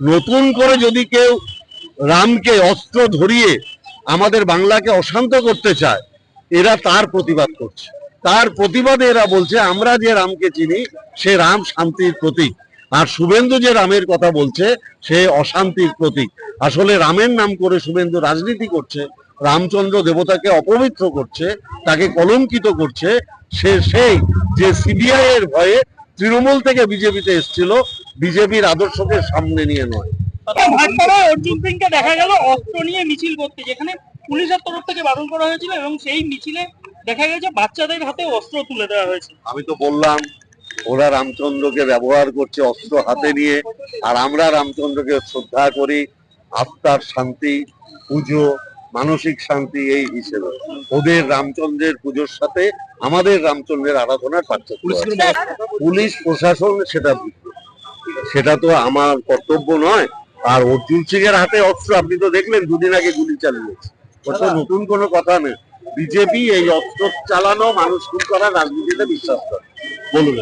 নতুন করে যদি কেউ রামকে অস্ত্র ধরিয়ে আমাদের বাংলাকে অশান্ত করতে চায়, এরা তার প্রতিবাদ করছে। তার প্রতিবাদে এরা বলছে, আমরা যে রামকে চিনি, সে রাম শান্তির প্রতীক। আর শুভেন্দু যে রামের কথা বলছে, সে অশান্তির প্রতীক। আসলে রামের নাম করে শুভেন্দু রাজনীতি করছে, রামচন্দ্র দেবতাকে অপবিত্র করছে, তাকে কলঙ্কিত করছে, সে সেই যে সিবিআই এর ভয়ে তৃণমূল থেকে বিজেপিতে এসেছিল বিজেপির আদর্শকে সামনে নিয়ে নয়। ভাটপাড়ায় অর্জুন সিংকে দেখা গেল অস্ত্র নিয়ে মিছিল করতে যেখানে পুলিশের তরফ থেকে বারণ করা হয়েছিল এবং সেই মিছিলে দেখা গেছে বাচ্চাদের হাতে অস্ত্র তুলে দেওয়া হয়েছে। আমি তো বললাম ওরা রামচন্দ্রকে ব্যবহার করছে অস্ত্র হাতে নিয়ে আর আমরা রামচন্দ্রকে শ্রদ্ধা করি আত্মার শান্তি পুজো মানসিক শান্তি এই হিসেবে। ওদের রামচন্দ্রের পুজোর সাথে আমাদের রামচন্দ্রের আরাধনার পার্থক্য। পুলিশ প্রশাসন সেটা সেটা তো আমার কর্তব্য নয়। আর অর্জুন সিং এর হাতে অস্ত্র আপনি তো দেখলেন দুদিন আগে গুলি চালিয়েছে ওটা নতুন কোনো কথা নেই বিজেপি এই অস্ত্র চালানো মানুষ খুন করা রাজনীতিতে বিশ্বাস করে। বলুন।